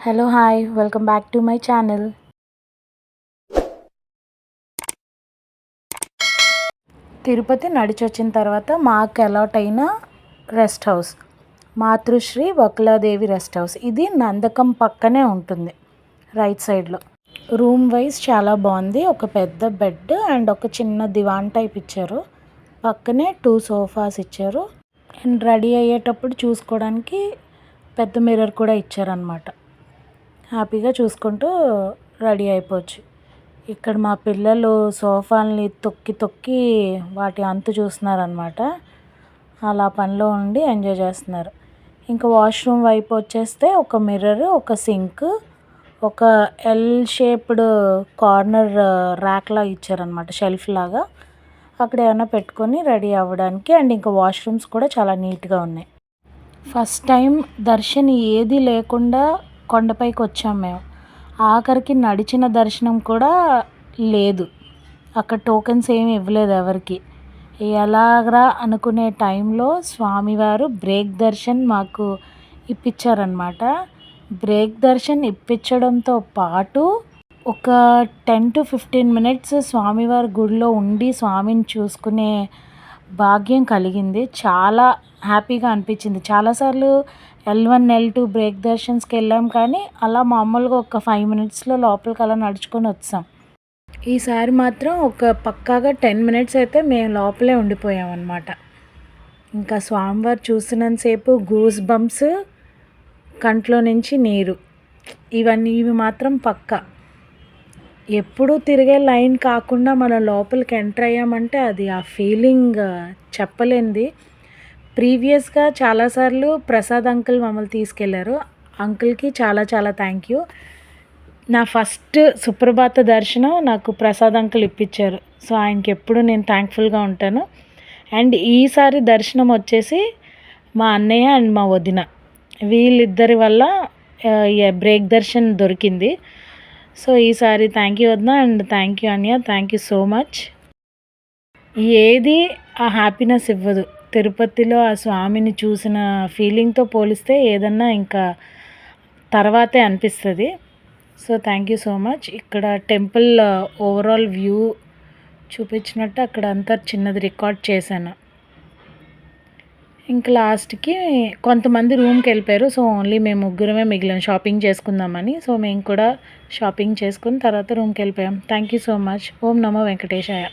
Hello hi welcome back to my channel Tirupati నడిచి వచ్చిన తర్వాత మాకు అలాట్ అయిన rest house Matrusri Vakuladevi rest house ఇది నందకం పక్కనే ఉంటుంది రైట్ సైడ్లో రూమ్ వైజ్ చాలా బాగుంది. ఒక పెద్ద బెడ్ అండ్ ఒక చిన్న దివాన్ టైప్ ఇచ్చారు. పక్కనే టూ సోఫాస్ ఇచ్చారు. అండ్ రెడీ అయ్యేటప్పుడు చూసుకోవడానికి పెద్ద మిర్రర్ కూడా ఇచ్చారనమాట హ్యాపీగా చూసుకుంటూ రెడీ అయిపోవచ్చు. ఇక్కడ మా పిల్లలు సోఫాల్ని తొక్కి తొక్కి వాటి అంతు చూస్తున్నారనమాట అలా పనిలో ఉండి ఎంజాయ్ చేస్తున్నారు. ఇంకా వాష్రూమ్ వైపు వచ్చేస్తే ఒక మిర్రర్ ఒక సింక్ ఒక ఎల్ షేప్డ్ కార్నర్ ర్యాక్లా ఇచ్చారనమాట షెల్ఫ్ లాగా. అక్కడ ఏమైనా పెట్టుకొని రెడీ అవ్వడానికి అండ్ ఇంకా వాష్రూమ్స్ కూడా చాలా నీట్గా ఉన్నాయి. ఫస్ట్ టైం దర్శన్ ఏది లేకుండా కొండపైకి వచ్చాం మేము. ఆఖరికి నడిచిన దర్శనం కూడా లేదు. అక్కడ టోకెన్స్ ఏమి ఇవ్వలేదు ఎవరికి. ఎలాగరా అనుకునే టైంలో స్వామివారు బ్రేక్ దర్శన్ మాకు ఇప్పించారనమాట బ్రేక్ దర్శన్ ఇప్పించడంతో పాటు ఒక టెన్ టు ఫిఫ్టీన్ మినిట్స్ స్వామివారి గుడిలో ఉండి స్వామిని చూసుకునే భాగ్యం కలిగింది. చాలా హ్యాపీగా అనిపించింది. చాలాసార్లు L one L two break దర్శన్స్కి వెళ్ళాం కానీ అలా మామూలుగా ఒక ఫైవ్ మినిట్స్లో లోపలికి అలా నడుచుకొని వచ్చాం. ఈసారి మాత్రం ఒక పక్కాగా టెన్ మినిట్స్ అయితే మేము లోపలే ఉండిపోయాం ఇంకా స్వామివారు చూసినంతసేపు గూస్ బంప్స్ కంట్లో నుంచి నీరు. ఇవన్నీ ఇవి మాత్రం పక్క. ఎప్పుడు తిరిగే లైన్ కాకుండా మన లోపలికి ఎంటర్ అయ్యామంటే అది ఆ ఫీలింగ్ చెప్పలేనిది. ప్రీవియస్గా చాలాసార్లు ప్రసాద్ అంకుల్ మమ్మల్ని తీసుకెళ్ళారు. అంకుల్కి చాలా చాలా థ్యాంక్ యూ. నా ఫస్ట్ సుప్రభాత దర్శనం నాకు ప్రసాద్ అంకుల్ ఇప్పించారు. సో ఆయనకి ఎప్పుడు నేను థ్యాంక్ఫుల్గా ఉంటాను. అండ్ ఈసారి దర్శనం వచ్చేసి మా అన్నయ్య అండ్ మా వదిన. వీళ్ళిద్దరి వల్ల బ్రేక్ దర్శన్ దొరికింది. సో ఈసారి థ్యాంక్ యూ వద్దా and thank you Anya. Thank you so much ఏది ఆ హ్యాపీనెస్ ఇవ్వదు. తిరుపతిలో ఆ స్వామిని చూసిన ఫీలింగ్తో పోలిస్తే ఏదన్నా ఇంకా తర్వాతే అనిపిస్తుంది. So thank you so much ఇక్కడ టెంపుల్ ఓవరాల్ వ్యూ చూపించినట్టు అక్కడ అంతా చిన్నది రికార్డ్ చేశాను. ఇంకా లాస్ట్కి కొంతమంది రూమ్కి వెళ్ళిపోయారు. సో ఓన్లీ మేము ముగ్గురమే మిగిలిన షాపింగ్ చేసుకుందామని. సో మేము కూడా షాపింగ్ చేసుకుని తర్వాత రూమ్కి వెళ్ళిపోయాం. Thank you so much. ఓం నమో వెంకటేశాయ.